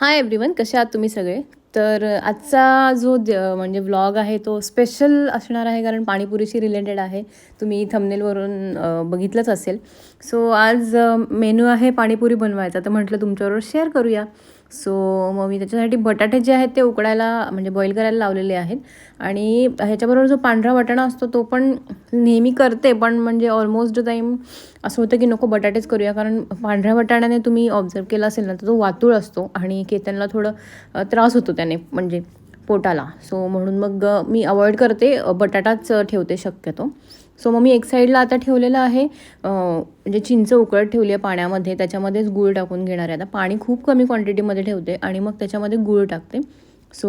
Hi everyone कसे आहात तुम्ही सगळे? तर आजचा जो द म्हणजे व्लॉग आहे तो स्पेशल असणार आहे कारण पाणीपुरीशी रिलेटेड आहे. तुम्ही थंबनेलवरून बघितलंच असेल. सो आज मेनू आहे पाणीपुरी बनवायचा. तर म्हटलं तुमच्याबरोबर शेअर करूया. सो मग मी त्याच्यासाठी बटाटे जे आहेत ते उकडायला म्हणजे बॉईल करायला लावलेले आहेत. आणि ह्याच्याबरोबर जो पांढरा वाटाणा असतो तो पण नेहमी करते पण म्हणजे ऑलमोस्ट टाईम असं होतं की नको बटाटेच करूया. कारण पांढऱ्या वाटाण्याने तुम्ही ऑब्झर्व केला असेल ना तर तो वातूळ असतो आणि केतनला थोडं त्रास होतो त्याने म्हणजे पोटाला. सो म्हणून मग मी अवॉइड करते बटाटाच ठेवते शक्यतो. सो मग मी एक साईडला आता ठेवलेलं आहे. म्हणजे चिंच उकळत ठेवली आहे पाण्यामध्ये. त्याच्यामध्येच गूळ टाकून घेणार आहे. आता पाणी खूप कमी क्वांटिटीमध्ये ठेवते आणि मग त्याच्यामध्ये गूळ टाकते. सो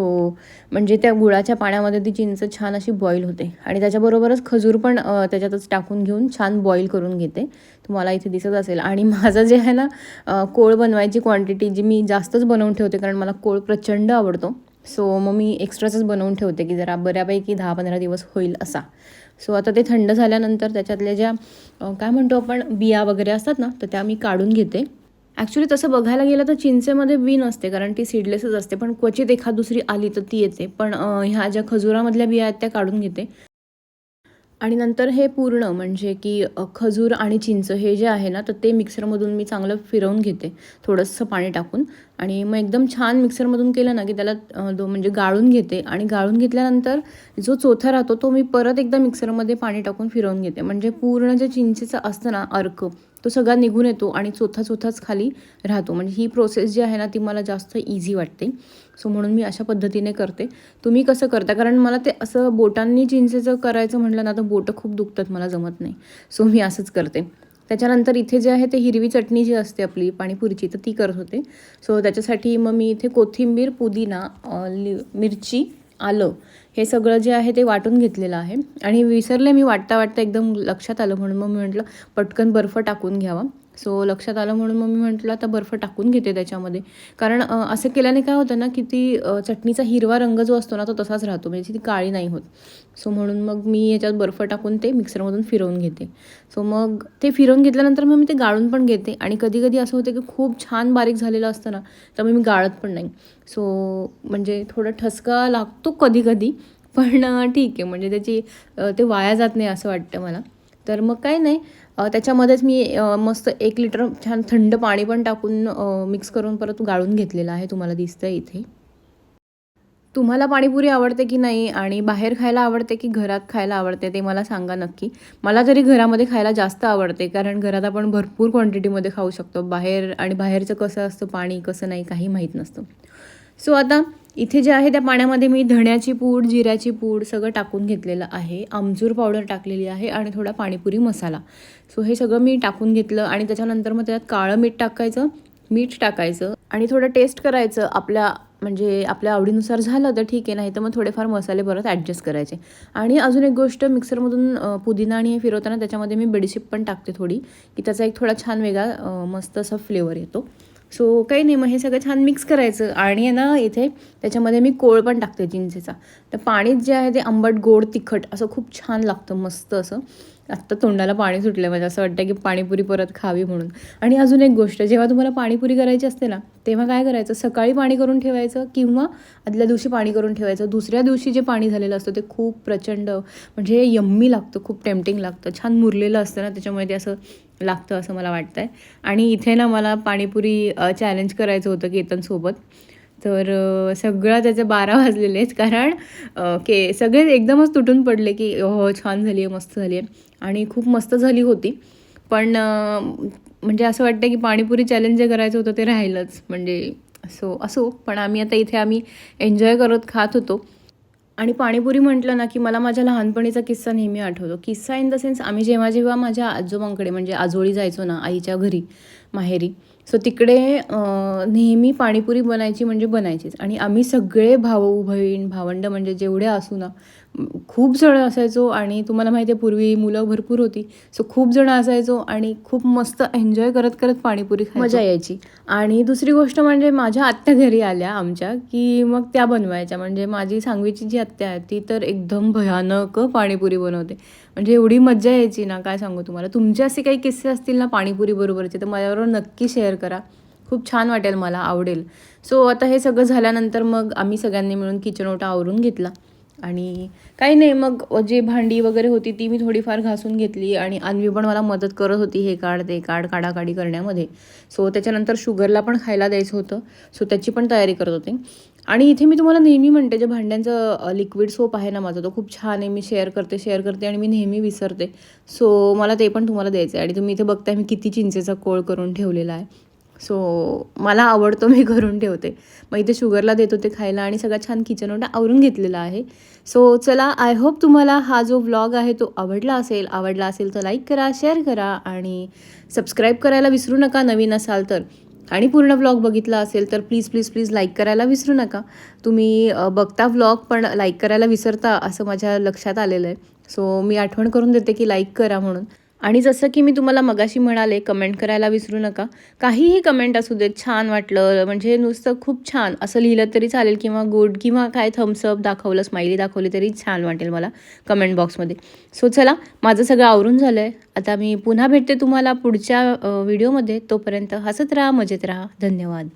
म्हणजे त्या गुळाच्या पाण्यामध्ये ती चिंच छान अशी बॉईल होते. आणि त्याच्याबरोबरच खजूर पण त्याच्यातच टाकून घेऊन छान बॉईल करून घेते. तुम्हाला इथे दिसत असेल. आणि माझं जे आहे ना कोळ बनवायची क्वांटिटी जी मी जास्तच बनवून ठेवते कारण मला कोळ प्रचंड आवडतो. सो मग मी एक्स्ट्राचंच बनवून ठेवते की जरा बऱ्यापैकी दहा पंधरा दिवस होईल असा. सो आता ते थंड झाल्यानंतर त्याच्यातल्या ज्या काय म्हणतो आपण बिया वगैरे असतात ना तर त्या मी काढून घेते. ॲक्च्युली तसं बघायला गेलं तर चिंचेमध्ये बी नसते कारण ती सीडलेसच असते पण क्वचित एखाद दुसरी आली तर ती येते. पण ह्या ज्या खजुरामधल्या बिया आहेत त्या काढून घेते. आणि नंतर हे पूर्ण म्हणजे की खजूर आणि चिंच हे जे आहे ना तर ते मिक्सरमधून मी चांगलं फिरवून घेते. थोडंसं पाणी टाकून. आणि मग एकदम छान मिक्सरमधून केलं ना की त्याला दो म्हणजे गाळून घेते. आणि गाळून घेतल्यानंतर जो चोथा राहतो तो मी परत एकदा मिक्सरमध्ये पाणी टाकून फिरवून घेते. म्हणजे पूर्ण जे चिंचेचं असतं ना अर्क तो सगळा निघून येतो आणि चोथा चोथाच खाली राहतो. म्हणजे ही प्रोसेस जी आहे ना ती मला जास्त इझी वाटते. सो म्हणून मी अशा पद्धतीने करते. तुम्ही कसं करता? कारण मला ते असं बोटांनी चिंचेचं करायचं म्हटलं ना तर बोटं खूप दुखतात मला जमत नाही. सो मी असंच करते. त्याच्यानंतर इथे जे आहे ते हिरवी चटणी जी असते आपली पाणीपुरीची तर ती करत होते. सो त्याच्यासाठी मग मी इथे कोथिंबीर पुदिना लि मिरची आलं हे सगळं जे आहे ते वाटून घेतलेलं आहे. आणि विसरले मी वाटता वाटता एकदम लक्षात आलं म्हणून मग मी म्हटलं पटकन बर्फ टाकून घ्यावा. सो लक्षात आलं म्हणून मग मी म्हटलं आता बर्फ टाकून घेते त्याच्यामध्ये. कारण असं केल्याने काय होतं ना की ती चटणीचा हिरवा रंग जो असतो ना तो तसाच राहतो. म्हणजे ती काळी नाही होत. सो म्हणून मग मी याच्यात बर्फ टाकून ते मिक्सरमधून फिरवून घेते. सो मग ते फिरवून घेतल्यानंतर मग मी ते गाळून पण घेते. आणि कधी कधी असं होतं की खूप छान बारीक झालेलं असतं ना त्यामुळे मी गाळत पण नाही. सो म्हणजे थोडा ठसका लागतो कधी कधी पण ठीक आहे. म्हणजे त्याची ते वाया जात नाही असं वाटतं मला. तर मग काय नाही त्याच्यामध्येच मी मस्त एक लिटर छान थंड पाणी पण टाकून मिक्स करून परत गाळून घेतलेलं आहे तुम्हाला दिसतं इथे. तुम्हाला पाणीपुरी आवडते की नाही आणि बाहेर खायला आवडते की घरात खायला आवडते ते मला सांगा नक्की. मला तरी घरामध्ये खायला जास्त आवडते कारण घरात आपण भरपूर क्वांटिटीमध्ये खाऊ शकतो. बाहेर आणि बाहेरचं कसं असतं पाणी कसं नाही काही माहीत नसतं. सो आता इथे जे आहे त्या पाण्यामध्ये मी धण्याची पूड जिऱ्याची पूड सगळं टाकून घेतलेलं आहे. आमचूर पावडर टाकलेली आहे आणि थोडा पाणीपुरी मसाला. सो हे सगळं मी टाकून घेतलं आणि त्याच्यानंतर मग त्यात काळं मीठ टाकायचं. मीठ टाकायचं आणि थोडं टेस्ट करायचं. आपल्या म्हणजे आपल्या आवडीनुसार झालं तर ठीक आहे नाही तर मग थोडेफार मसाले परत ॲडजस्ट करायचे. आणि अजून एक गोष्ट मिक्सरमधून पुदिना आणि हे फिरवताना त्याच्यामध्ये मी बेडशीप पण टाकते थोडी की त्याचा एक थोडा छान वेगळा मस्त असा फ्लेवर येतो. सो काही नाही मग हे सगळं छान मिक्स करायचं. आणि आहे ना इथे त्याच्यामध्ये मी कोळ पण टाकते चिंचेचा तर पाणीच जे आहे ते आंबट गोड तिखट असं खूप छान लागतं मस्त असं. आत्ता तोंडाला पाणी सुटलं म्हणजे असं वाटतं की पाणीपुरी परत खावी म्हणून. आणि अजून एक गोष्ट जेव्हा तुम्हाला पाणीपुरी करायची असते ना तेव्हा काय करायचं? सकाळी पाणी करून ठेवायचं किंवा आदल्या दिवशी पाणी करून ठेवायचं. दुसऱ्या दिवशी जे पाणी झालेलं असतं ते खूप प्रचंड म्हणजे यम्मी लागतं खूप टेम्पटिंग लागतं. छान मुरलेलं असतं ना त्याच्यामुळे ते असं लागतं असं मला वाटतं आहे आणि इथे ना मला पाणीपुरी चॅलेंज करायचं होतं केतनसोबत तर सगळं त्याचे बारा वाजलेले आहेत कारण के सगळे एकदमच तुटून पडले की हो, हो छान झाली आहे मस्त झाली आहे आणि खूप मस्त झाली होती. पण म्हणजे असं वाटतं की पाणीपुरी चॅलेंज जे करायचं होतं ते राहिलंच. म्हणजे सो असो. पण आम्ही आता इथे आम्ही एन्जॉय करत खात होतो. आणि पाणीपुरी म्हटलं ना की मला माझ्या लहानपणीचा किस्सा नेहमी आठवतो. किस्सा इन द सेन्स आम्ही जेव्हा जेव्हा माझ्या आजोबांकडे म्हणजे आजोळी जायचो ना आईच्या घरी माहेरी सो तिकडे नेहमी पाणीपुरी बनायची म्हणजे बनायचीच. आणि आम्ही सगळे भाऊ बहीण भावंड म्हणजे जेवढे असू ना खूप जणं असायचो आणि तुम्हाला माहिती आहे पूर्वी मुलं भरपूर होती. सो खूप जणं असायचो आणि खूप मस्त एन्जॉय करत करत पाणीपुरी मजा यायची. आणि दुसरी गोष्ट म्हणजे माझ्या आत्या घरी आल्या आमच्या की मग त्या बनवायच्या. म्हणजे माझी सांगवीची जी आत्या आहे ती तर एकदम भयानक पाणीपुरी बनवते. म्हणजे एवढी मजा यायची ना काय सांगू तुम्हाला. तुमचे असे काही किस्से असतील ना पाणीपुरी बरोबरचे तर माझ्याबरोबर नक्की शेअर करा. खूप छान वाटेल मला आवडेल. सो आता हे सगळं झाल्यानंतर मग आम्ही सगळ्यांनी मिळून किचन ओटा आवरून घेतला. आणि काही नाही मग जे भांडी वगैरे होती ती मी थोडीफार घासून घेतली आणि अन्वी पण मला मदत करत होती हे काढ ते काढ काढाकाढी करण्यामध्ये. सो त्याच्यानंतर शुगरला पण खायला द्यायचं होतं. सो त्याची पण तयारी करत होते. आणि इथे मी तुम्हाला नेहमी म्हणते जे भांड्यांचं लिक्विड सोप आहे ना माझा तो खूप छान आहे. मी शेअर करते शेअर करते आणि मी नेहमी विसरते. सो मला ते पण तुम्हाला द्यायचं आहे आणि तुम्ही इथे बघताय मी किती चिंचेचा कोळ करून ठेवलेला आहे. सो मला आवडतो मी करून ठेवते. मग इथे शुगरला देत होते खायला आणि सगळा छान किचन ओटा आवरून घेतलेला आहे. सो चला आय होप तुम्हाला हा जो व्लॉग आहे तो आवडला असेल आवडला असेल तर लाईक करा शेअर करा आणि सबस्क्राईब करायला विसरू नका नवीन असाल तर. आणि पूर्ण व्लॉग बघितला असेल तर प्लीज प्लीज प्लीज लाईक करायला विसरू नका. तुम्ही बघता व्लॉग पण लाईक करायला विसरता असं माझ्या लक्षात आलेलं आहे. सो मी आठवण करून देते की लाईक करा म्हणून. आणि जसं की मी तुम्हाला मगाशी म्हणाले कमेंट करायला विसरू नका. काहीही कमेंट असू देत छान वाटलं म्हणजे नुसतं खूप छान. असं लिहिलं तरी चालेल किंवा गुड किंवा काय थम्सअप दाखवलं स्माइली दाखवली तरी छान वाटेल मला कमेंट बॉक्समध्ये सो चला माझं सगळं आवरून झालं आहे आता मी पुन्हा भेटते तुम्हाला पुढच्या व्हिडिओमध्ये तोपर्यंत हसत राहा मजेत राहा. धन्यवाद.